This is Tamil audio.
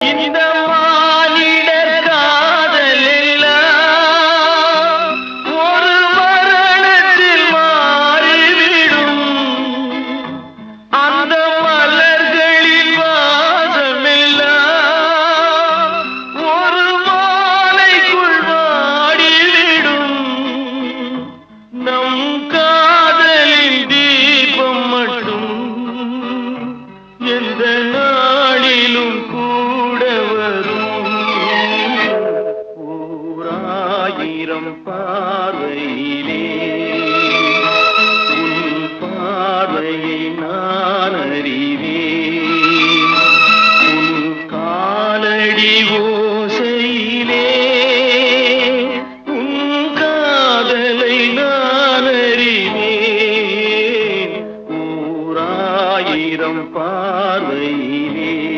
இந்த மானிடர் காதல் ஒரு மரணத்தில் மாறிவிடும். அந்த மலர்களில் வாசமெல்லாம் ஒரு மாலைக்குள் வாடிவிடும் நம் தீபம் மட்டும். எந்த ஆயிரம் பார்வையிலே. உன் பார்வையை நான் அறிவேன். உன் காலடி ஓசையிலே. உன் காதலை நான் அறிவேன். ஓராயிரம் பார்வையிலே.